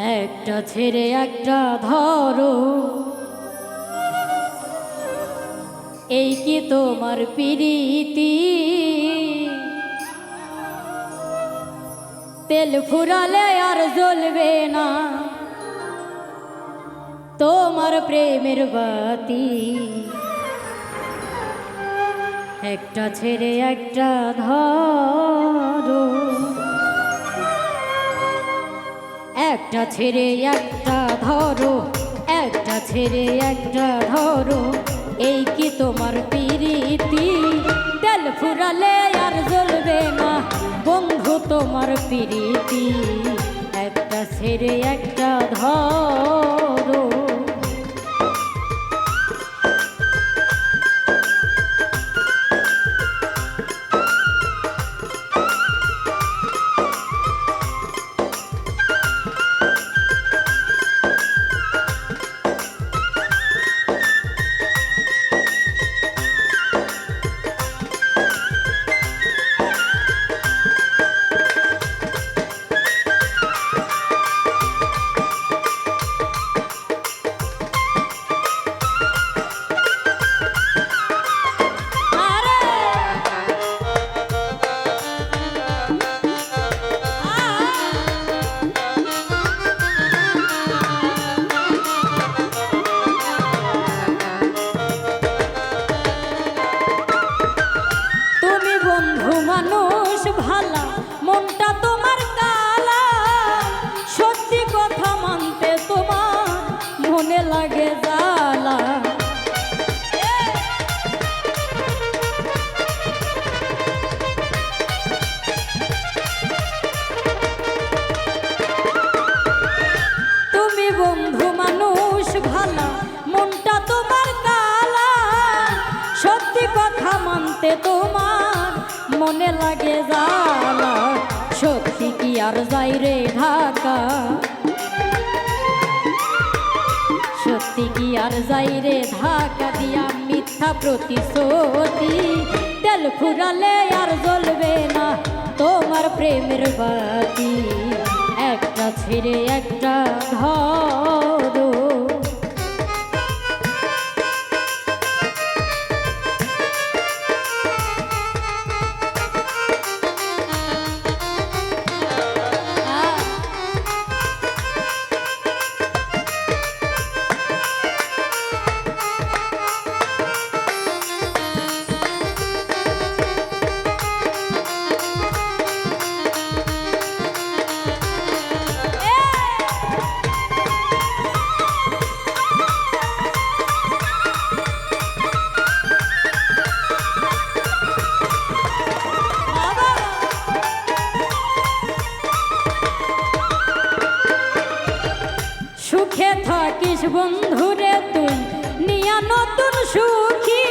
একটা ছেড়ে, একটা ধরো। এই কি তোমার প্রীতি? তেল ফুরালে আর জ্বলবে না। তোমার প্রেমের বাতি। একটা ছেড়ে, একটা ধরো। একটা ছেড়ে, একটা ধরো। একটা ছেড়ে, একটা ধরো। এই কি তোমার পিরিতি? তেল ফুরালে আর জ্বলবে না। বন্ধু, তোমার পিরিতি। একটা ছেড়ে, একটা ধরো। বন্ধু মানুষ ভালা, মনটা তোমার কালা। সত্যি কথা মানতে তোমার মনে লাগে জ্বালা। সত্যি কি আর যাই রে ঢাকা? সত্যি কি আর যাই রে ঢাকা দিয়া মিথ্যা প্রতিশ্রুতি? তেল ফুরালে আর জ্বলবে না তোমার প্রেমের বাতি। একটা ছেড়ে একটা ধরো। থাকিস বন্ধুরে তুই, নিয়া নতুন সুখী।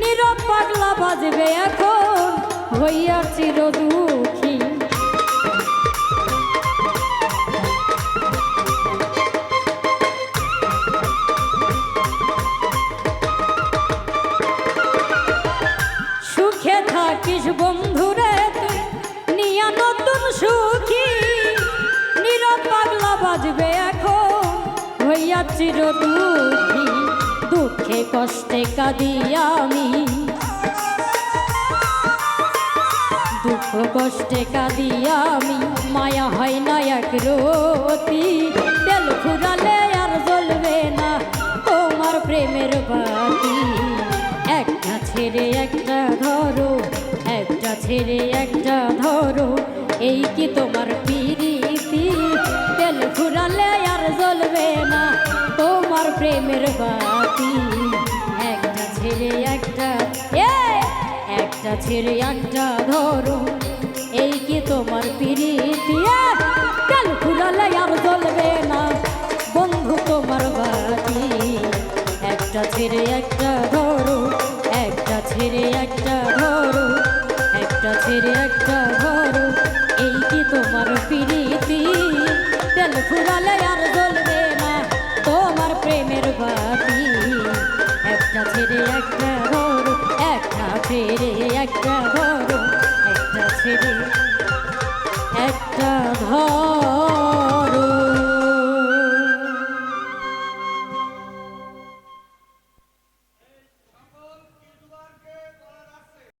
নীরব পাগলা বাজবে এখন, হইয়া চির দুঃখী সুখে থাকিস বন্ধুরে তুই, নিয়া নতুন সুখী। নীরব পাগলা বাজবে চির দুঃখী দুঃখে কষ্টে কাঁদি আমি। দুঃখ কষ্টে কাঁদি আমি, মায়া হয় না এক রতি। তেল ফুরালে আর জ্বলবে না তোমার প্রেমের বাতি। একটা ছেড়ে একটা ধরো, একটা ছেড়ে একটা ধরো, এই কি তোমার পিরিতি প্রেমের বাতি। একটা ছেড়ে একটা একটা ছেড়ে একটা ধরো। এই কি তোমার পিরিতি? এ, তেল ফুরালে আর জ্বলবে না। বন্ধু তোমার বাতি। একটা ছেড়ে একটা ধরো। একটা ছেড়ে একটা ধরো। একটা ছেড়ে একটা ধরো। এই কি তোমার প্রীতি? তেল ফুরালে ছেড়ে একটা ধরো একটা ছেড়ে